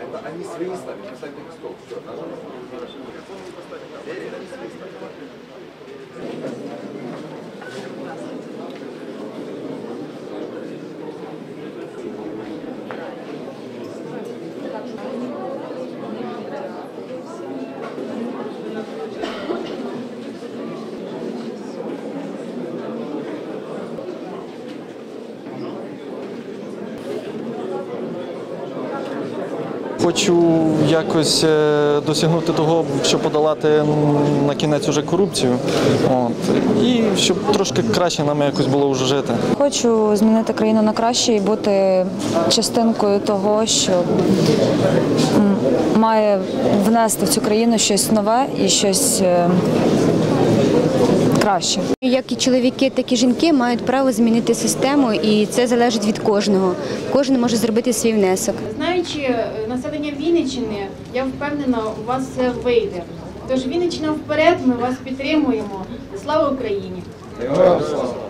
Это они свои ставят, писать на стол. Все, пожалуйста. Хочу якось е, досягнути того, щоб подолати на кінець уже корупцію. От. І щоб трошки краще нам якось було вже жити. Хочу змінити країну на краще і бути частинкою того, що має внести в цю країну щось нове і щось е, краще. Як і чоловіки, так і жінки мають право змінити систему, і це залежить від кожного. Кожен може зробити свій внесок. Знаючи е, населення Вінниччини, я впевнена, у вас все вийде. Тож Вінниччина вперед, ми вас підтримуємо. Слава Україні! Героям слава!